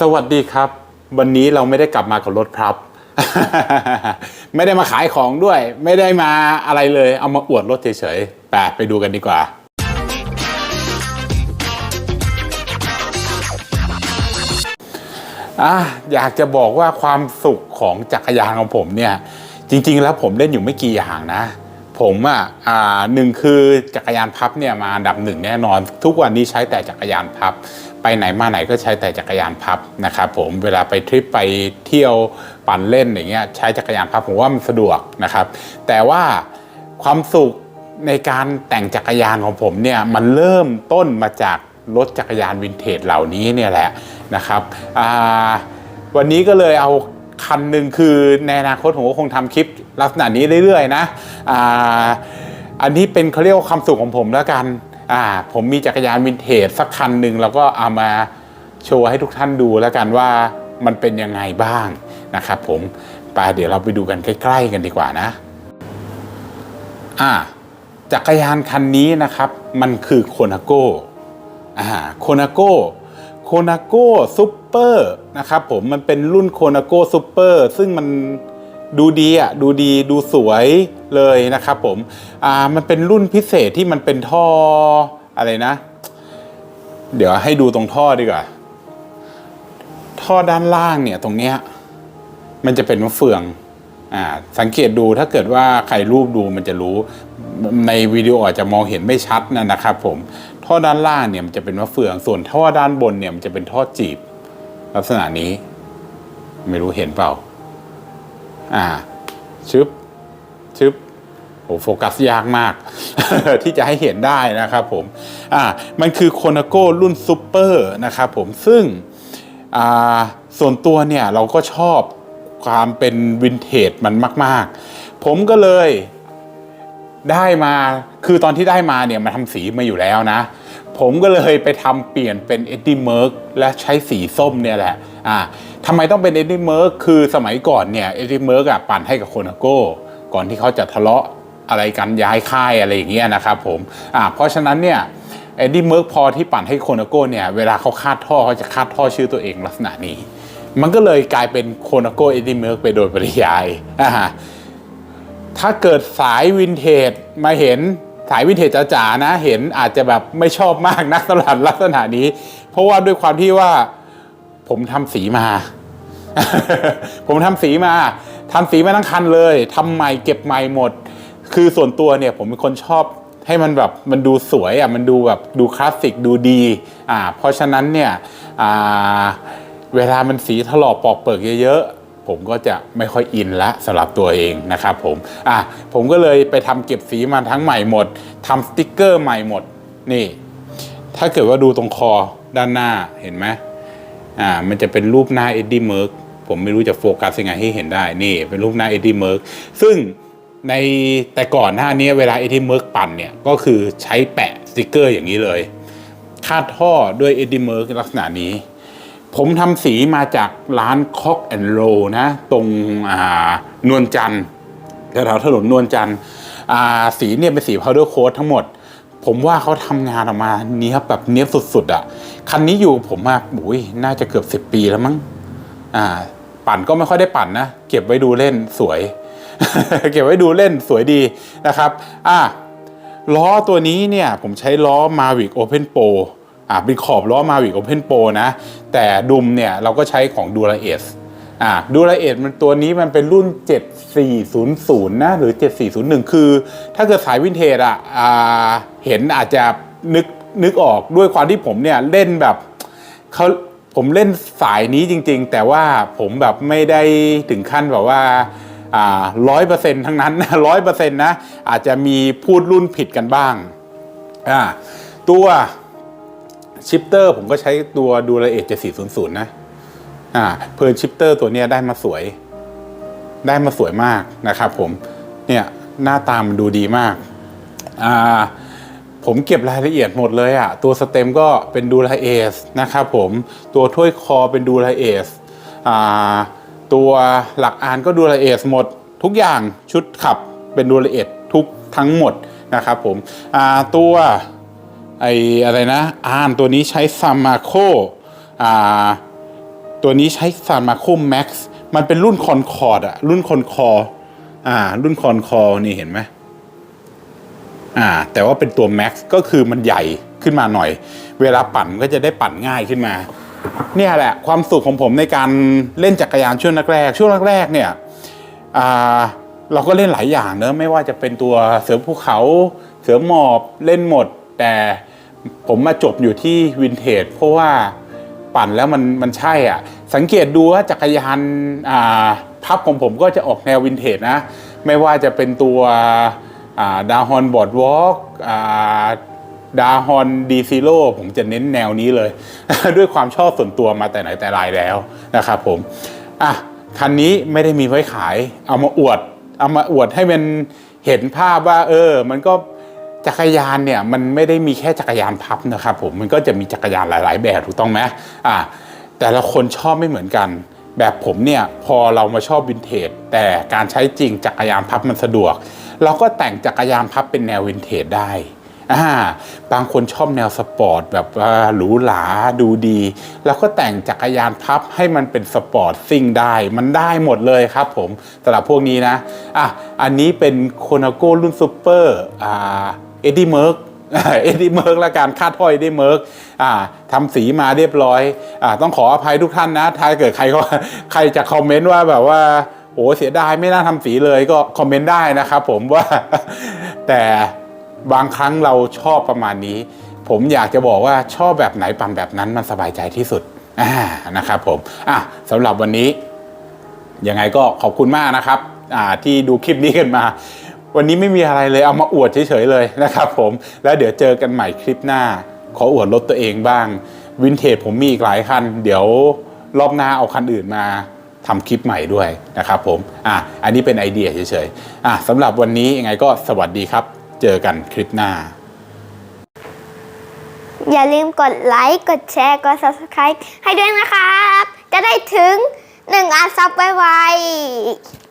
สวัสดีครับ วันนี้เราไม่ได้กลับมากับรถครับ ไม่ได้มาขายของด้วย ไม่ได้มาอะไรเลย เอามาอวดรถเฉยๆไปไปดูกันดีกว่าอะอยากจะบอกว่าความสุขของจักรยานของผมเนี่ย จริง ๆ แล้วผมเล่นอยู่ไม่กี่อย่างนะ ผมอะอ่าหนึ่งคือจักรยานพับเนี่ยมาอันดับหนึ่งแน่นอน ทุกวันนี้ใช้แต่จักรยานพับ ไปไหนมาไหนก็ใช้แต่จักรยานพับนะครับผมเวลาไปทริปไปเที่ยวปั่นเล่นอย่างเงี้ยใช้จักรยานพับผมว่ามันสะดวกนะครับ แต่ว่าความสุขในการแต่งจักรยานของผมเนี่ยมันเริ่มต้นมาจากรถจักรยานวินเทจเหล่านี้เนี่ยแหละนะครับวันนี้ก็เลยเอา คันหนึ่งคือในอนาคตผมก็คงทำคลิปลักษณะนี้เรื่อยๆนะอ่าอันนี้เป็นเขาเรียกว่าความสุขของผมแล้วกันอ่าผมมีจักรยานวินเทจสักคันหนึ่งแล้วก็เอามาโชว์ให้ทุกท่านดูแล้วกันว่ามันเป็นยังไงบ้างนะครับผมไปเดี๋ยวเราไปดูกันใกล้ ๆ กันดีกว่านะอ่าจักรยานคันนี้นะครับ มันคือโคนาโก้อ่าโคนาโก้ โคนาโก้ซูเปอร์นะครับผมมันเป็นรุ่นโคนาโก้ซูเปอร์ซึ่งมันดูดีอะดูดีดูสวยเลยนะครับผมอ่ามันเป็นรุ่นพิเศษที่มันเป็นท่ออะไรนะ เดี๋ยวให้ดูตรงท่อดีกว่า ท่อด้านล่างเนี่ยตรงเนี้ยมันจะเป็นมะเฟืองอ่าสังเกตดูถ้าเกิดว่าใครรูปดูมันจะรู้ในวิดีโออาจจะมองเห็นไม่ชัดนะนะครับผม ท่อด้านล่างเนี่ยมันจะเป็นมะเฟือง ส่วนท่อด้านบนเนี่ยมันจะเป็นท่อจีบ ลักษณะนี้ ไม่รู้เห็นเปล่า อ่า ชึบ ชึบโอ้โฟกัสยากมาก ที่จะให้เห็นได้นะครับผม อ่า มันคือโคนาโก้รุ่นซูเปอร์นะครับผม ซึ่ง อ่า ส่วนตัวเนี่ยเราก็ชอบความเป็นวินเทจมันมาก ๆ ผมก็เลยได้มา คือตอนที่ได้มาเนี่ยมาทำสีมาอยู่แล้วนะ ผมก็เลยไปทำเปลี่ยนเป็นเอ็ดดี้เมิร์กและใช้สีส้มเนี่ยแหละอ่าทำไมต้องเป็นเอ็ดดี้เมิร์กคือสมัยก่อนเนี่ยเอ็ดดี้เมิร์กอะปั่นให้กับโคนาโก้ก่อนที่เขาจะทะเลาะอะไรกันย้ายค่ายอะไรอย่างเงี้ยนะครับผมอ่าเพราะฉะนั้นเนี่ยเอ็ดดี้เมิร์กพอที่ปั่นให้โคนาโก้เนี่ยเวลาเขาคาดท่อเขาจะคาดท่อชื่อตัวเองลักษณะนี้ มันก็เลยกลายเป็นโคนาโก้เอ็ดดี้เมิร์กไปโดยปริยายอ่าถ้าเกิดสายวินเทจมาเห็น สายวินเทจจ๋าๆนะเห็นอาจจะแบบไม่ชอบมากนักสำหรับลักษณะนี้ เพราะว่าด้วยความที่ว่าผมทำสีมา ผมทำสีมาทำสีมาทั้งคันเลยทำใหม่เก็บใหม่หมด คือส่วนตัวเนี่ยผมเป็นคนชอบให้มันแบบมันดูสวยอะมันดูแบบดูคลาสสิกดูดีอ่าเพราะฉะนั้นเนี่ยอ่าเวลามันสีถลอกปอกเปิกเยอะๆ ผมก็จะไม่ค่อยอินละสำหรับตัวเองนะครับผมอะผมก็เลยไปทำเก็บสีมาทั้งใหม่หมดทำสติกเกอร์ใหม่หมดนี่ ถ้าเกิดว่าดูตรงคอด้านหน้าเห็นไหมอ่ามันจะเป็นรูปหน้าเอ็ดดี้เมิร์กผมไม่รู้จะโฟกัสยังไงให้เห็นได้นี่ เป็นรูปหน้าเอ็ดดี้เมิร์กซึ่งในแต่ก่อนหน้านี้เวลาเอ็ดดี้เมิร์กปั่นเนี่ยก็คือใช้แปะสติกเกอร์อย่างนี้เลยคาดท่อด้วยเอ็ดดี้เมิร์กลักษณะนี้ ผมทำสีมาจากร้านคอกแอนโรนะ ตรงนวลจันทร์แถวถนนนวลจันทร์สีเนี่ยเป็นสีพาวเดอร์โค้ดทั้งหมด ผมว่าเขาทำงานออกมาเนี้ยบแบบเนี้ยบสุดๆอะ่ะ คันนี้อยู่ผมมาโอ้ยน่าจะเกือบสิบ10 ปีแล้วมั้งอ่าปั่นก็ไม่ค่อยได้ปั่นนะ เก็บไว้ดูเล่นสวย เก็บไว้ดูเล่นสวยดีนะครับ อ่าล้อตัวนี้เนี่ยผมใช้ล้อ Mavic Open Pro อ่าเป็นขอบล้อ Mavic Open Pro นะ แต่ดุมเนี่ยเราก็ใช้ของ Dura S อ่า Dura S มันตัวนี้มันเป็นรุ่น 7400 นะ หรือ 7401 คือ ถ้าเกิดสายวินเทจอะอ่าเห็นอาจจะนึกนึกออกด้วยความที่ผมเนี่ยเล่นแบบเขาผมเล่นสายนี้จริง ๆ แต่ว่าผมแบบไม่ได้ถึงขั้นแบบว่าร้อยเปอร์เซ็นต์ทั้งนั้นนะร้อยเปอร์เซ็นต์นะอาจจะมีพูดรุ่นผิดกันบ้าง ตัว ชิปเตอร์ผมก็ใช้ตัวดูละเอียด7400นะ อ่า เพลินชิปเตอร์ตัวเนี้ยได้มาสวย ได้มาสวยมากนะครับผม เนี่ยหน้าตามันดูดีมาก อ่า ผมเก็บรายละเอียดหมดเลยอะ่ะ ตัวสเต็มก็เป็นดูไลเอสนะครับผม ตัวถ้วยคอเป็นดูไลเอส อ่า ตัวหลักอานก็ดูไลเอสหมด ทุกอย่างชุดขับเป็นดูไลเอสทุกทั้งหมดนะครับผม อ่า ตัว ไออะไรนะอานตัวนี้ใช้ซัมมาโคอ่าตัวนี้ใช้ซานมาโคมแม็กซ์มันเป็นรุ่นคอนคอร์ดอะรุ่นคอนคอร์อ่า รุ่นคอนคอร์นี่เห็นไหมอ่า แต่ว่าเป็นตัวแม็กซ์ก็คือมันใหญ่ขึ้นมาหน่อย เวลาปั่นก็จะได้ปั่นง่ายขึ้นมา เนี่ยแหละความสุขของผมในการเล่นจักรยานช่วงแรกๆช่วงแรกๆเนี่ยอ่าเราก็เล่นหลายอย่างเนอะไม่ว่าจะเป็นตัวเสือภูเขา เสือหมอบเล่นหมด แต่ ผมมาจบอยู่ที่วินเทจเพราะว่าปั่นแล้วมันมันใช่อะ สังเกตดูว่าจักรยานอ่าพับของผมก็จะออกแนววินเทจนะ ไม่ว่าจะเป็นตัวดาฮอนบอร์ดวอล์กดาฮอนดีซิโลผมจะเน้นแนวนี้เลย ด้วยความชอบส่วนตัวมาแต่ไหนแต่ไรแล้วนะครับผมอะคันนี้ไม่ได้มีไว้ขาย เอามาอวด เอามาอวดให้มันเห็นภาพว่า เออ มันก็ จักรยานเนี่ยมันไม่ได้มีแค่จักรยานพับนะครับผมมันก็จะมีจักรยานหลาย ๆ แบบถูกต้องไหมอะแต่ละคนชอบไม่เหมือนกัน แบบผมเนี่ยพอเรามาชอบวินเทจแต่การใช้จริงจักรยานพับมันสะดวก เราก็แต่งจักรยานพับเป็นแนววินเทจได้อ่าบางคนชอบแนวสปอร์ตแบบว่าหรูหราดูดีแล้วก็แต่งจักรยานพับให้มันเป็นสปอร์ตซิ่งได้ มันได้หมดเลยครับผมสำหรับพวกนี้นะอะอันนี้เป็นโคนาโก้รุ่นซูเปอร์อ่า เอ็ดดี้เมิร์กเอ็ดดี้เมิร์กและการคาดถ้อยเอ็ดดี้เมิร์กทำสีมาเรียบร้อยอต้องขออภัยทุกท่านนะ ถ้าเกิดใครก็ใครจะคอมเมนต์ว่าแบบว่าโอ้เสียดายไม่น่าทำสีเลยก็คอมเมนต์ได้นะครับผมว่าแต่บางครั้งเราชอบประมาณนี้ ผมอยากจะบอกว่าชอบแบบไหนปั่นแบบนั้นมันสบายใจที่สุดนะครับผมอะสำหรับวันนี้ยังไงก็ขอบคุณมากนะครับที่ดูคลิปนี้กันมา วันนี้ไม่มีอะไรเลยเอามาอวดเฉยๆเลยนะครับผมแล้วเดี๋ยวเจอกันใหม่คลิปหน้า ขออวดรถตัวเองบ้างวินเทจผมมีอีกหลายคัน เดี๋ยวรอบหน้าเอาคันอื่นมาทำคลิปใหม่ด้วยนะครับผมอะอันนี้เป็นไอเดียเฉยๆอะสำหรับวันนี้ยังไงก็สวัสดีครับ เจอกันคลิปหน้า อย่าลืมกดไลค์ กดแชร์ กด subscribe ให้ด้วยนะครับ จะได้ถึง1ล้าซับไวๆ